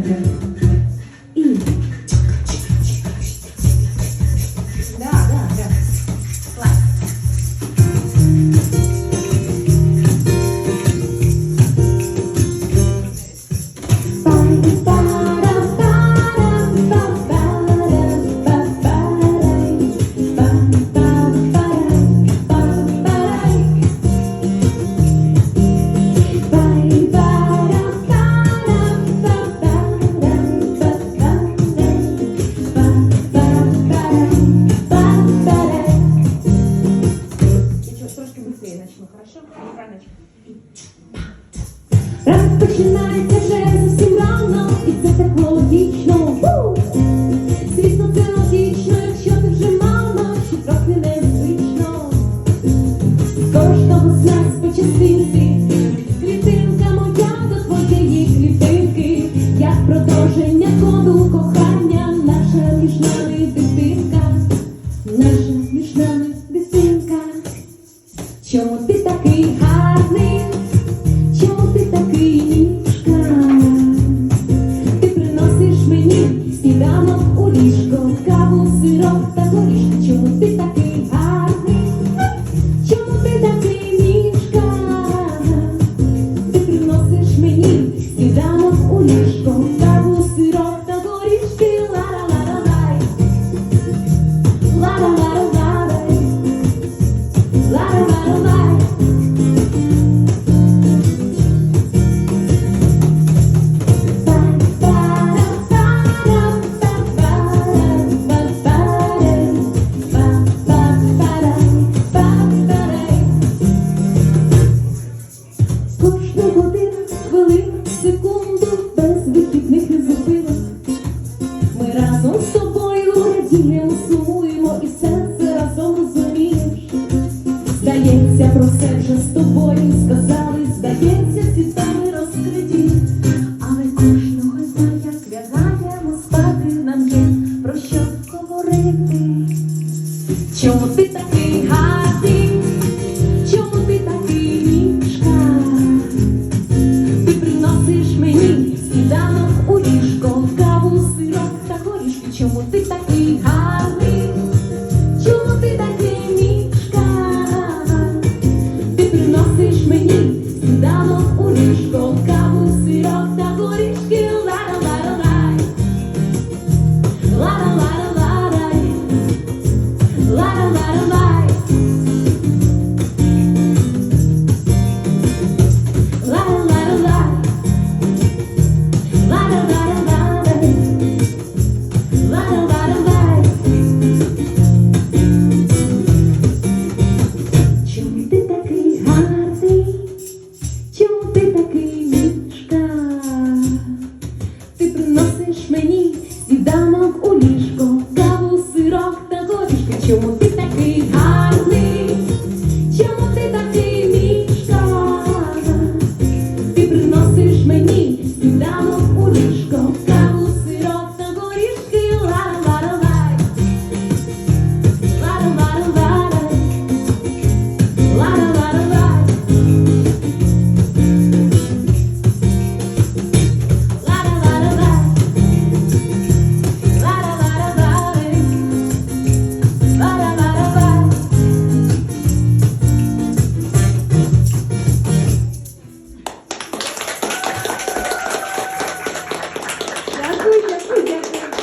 Legend. 그 здається, про все вже з тобою сказали, здається, світами розкриті. damos o risco.